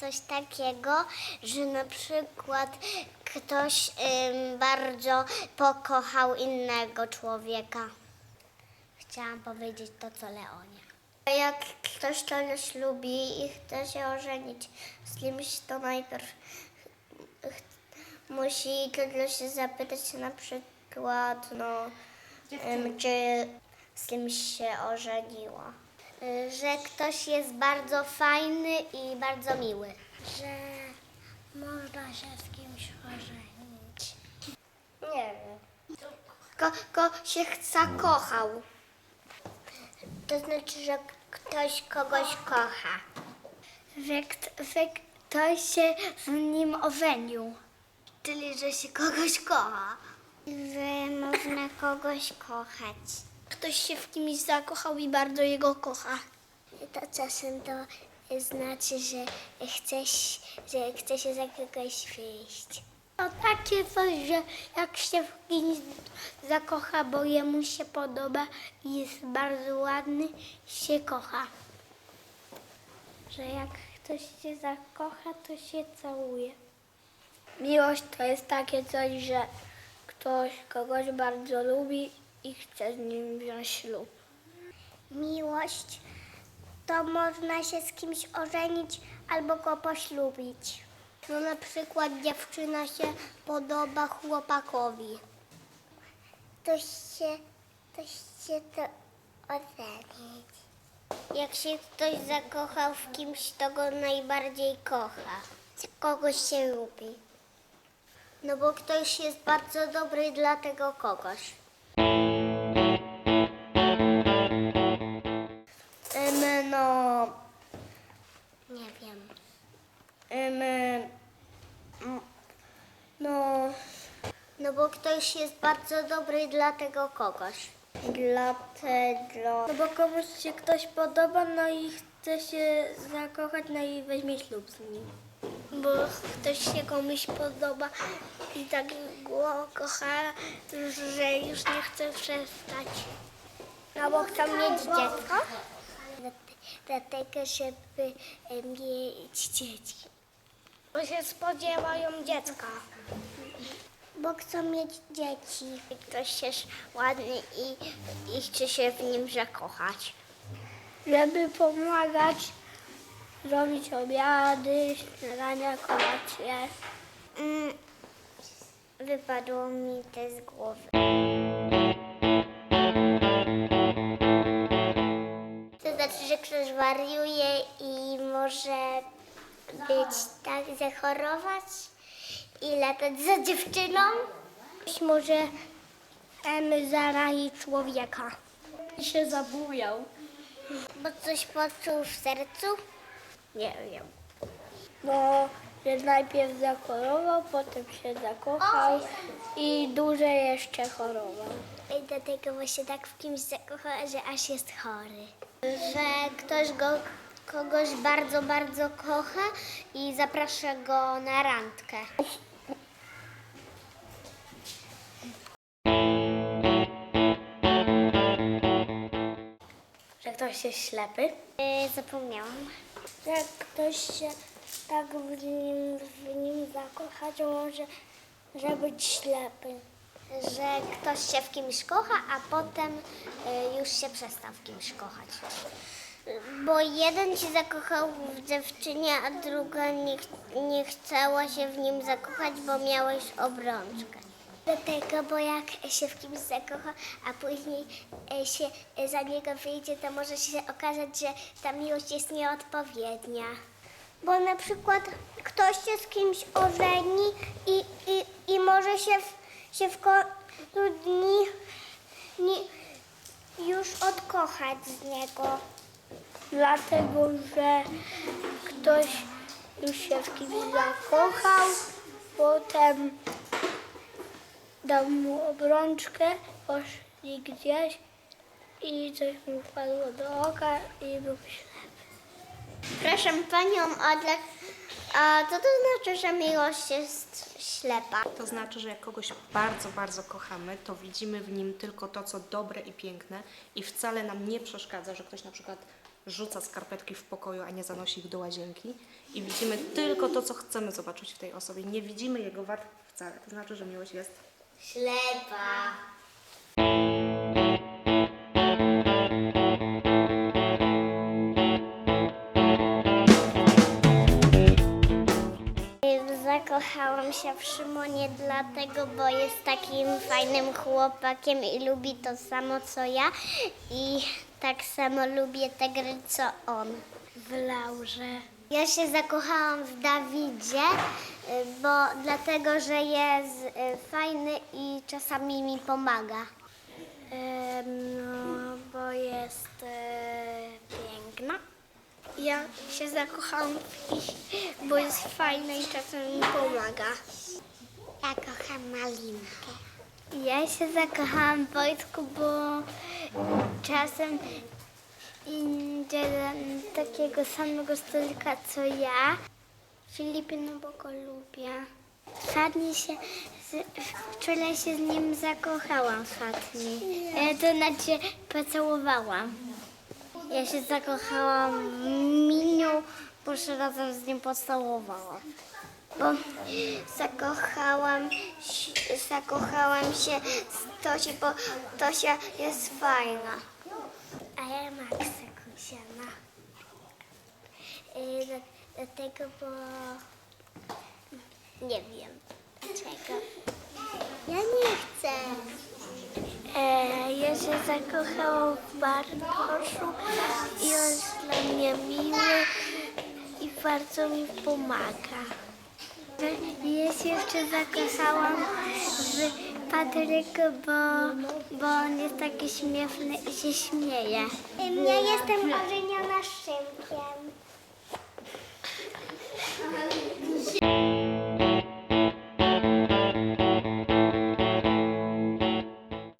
coś takiego, że na przykład ktoś ym, bardzo pokochał innego człowieka. Chciałam powiedzieć to, co Leonie. Jak ktoś kogoś lubi i chce się ożenić z kimś, to najpierw musi kogoś zapytać na przykład, no, ym, czy z kimś się ożeniła. Że ktoś jest bardzo fajny i bardzo miły. Że można się z kimś ożenić. Nie wiem. Ko, ko się zakochał. To znaczy, że ktoś kogoś kocha. Że, że ktoś się z nim ożenił. Czyli, że się kogoś kocha. Że można kogoś kochać. Ktoś się w kimś zakochał i bardzo jego kocha. To czasem to znaczy, że chce, się- że chce się za kogoś wyjść. To takie coś, że jak się w kimś zakocha, bo jemu się podoba i jest bardzo ładny, się kocha. Że jak ktoś się zakocha, to się całuje. Miłość to jest takie coś, że ktoś kogoś bardzo lubi i chce z nim wziąć ślub. Miłość to można się z kimś ożenić albo go poślubić. No na przykład dziewczyna się podoba chłopakowi. To się, to się to ocenić. Jak się ktoś zakochał w kimś, to go najbardziej kocha. Kogoś się lubi. No bo ktoś jest bardzo dobry dla tego kogoś. Ym, no... Nie wiem. Mm, no... No bo ktoś jest bardzo dobry dla tego kogoś. Dlatego... No bo komuś się ktoś podoba, no i chce się zakochać, no i weźmie ślub z nim. Bo ktoś się komuś podoba i tak go kocha, że już nie chce przestać. No bo chcą mieć dziecko? Dlatego, żeby mieć dzieci. Bo się spodziewają dziecka. Bo chcą mieć dzieci. Ktoś jest ładny i, i chce się w nim zakochać. Żeby pomagać, robić obiady, śniadania, kolacje. Mm, wypadło mi to z głowy. To znaczy, że ktoś wariuje i może być tak, zachorować i latać za dziewczyną. Ktoś może em, zarazić człowieka. I się zabujał. Bo coś poczuł w sercu? Nie wiem. No, że najpierw zachorował, potem się zakochał i dłużej jeszcze chorował. I dlatego właśnie tak w kimś zakocha, że aż jest chory. Że ktoś go, kogoś bardzo, bardzo kocha i zaprasza go na randkę. Ktoś jest ślepy. Yy, zapomniałam. Że ktoś się tak w nim, w nim zakocha, że może że być ślepy. Że ktoś się w kimś kocha, a potem y, już się przestał w kimś kochać. Bo jeden się zakochał w dziewczynie, a druga nie, ch- nie chciała się w nim zakochać, bo miałeś obrączkę. Dlatego, bo jak się w kimś zakocha, a później e, się e, za niego wyjdzie, to może się okazać, że ta miłość jest nieodpowiednia. Bo na przykład ktoś się z kimś ożeni i, i, i może się w, się w końcu dni nie, już odkochać z niego. Dlatego, że ktoś już się w kimś zakochał, potem dał mu obrączkę, poszli gdzieś i coś mu wpadło do oka i był ślepy. Proszę panią, a, dla, a co to znaczy, że miłość jest ślepa? To znaczy, że jak kogoś bardzo, bardzo kochamy, to widzimy w nim tylko to, co dobre i piękne i wcale nam nie przeszkadza, że ktoś na przykład rzuca skarpetki w pokoju, a nie zanosi ich do łazienki. I widzimy tylko to, co chcemy zobaczyć w tej osobie. Nie widzimy jego wad wcale. To znaczy, że miłość jest Ślepa. Zakochałam się w Szymonie dlatego, bo jest takim fajnym chłopakiem i lubi to samo co ja i tak samo lubię te gry co on. W Laurze. Ja się zakochałam w Dawidzie, y, bo dlatego, że jest y, fajny i czasami mi pomaga. No, bo jest e, piękna. Ja się zakochałam w nich, bo jest fajna i czasem mi pomaga. Ja kocham Malinkę. Ja się zakochałam w Wojtku, bo czasem idzie takiego samego stolika co ja. Filipie, no bo go lubię. Fatni się, z, wczoraj się z nim zakochałam, Fatni. E, to znaczy pocałowałam. Ja się zakochałam w Miniu, bo się razem z nim pocałowałam. bo zakochałam, zakochałam się z Tosi, bo Tosia jest fajna. A ja Maxa Kusiana. Y, dla- Dlatego, bo nie wiem dlaczego. Ja nie chcę. E, ja się zakochałam w Bartoszu i on jest dla mnie miły i bardzo mi pomaga. Ja się jeszcze zakochałam w Patryku, bo, bo on jest taki śmieszny i się śmieje. Ja jestem ożeniona Szymkiem.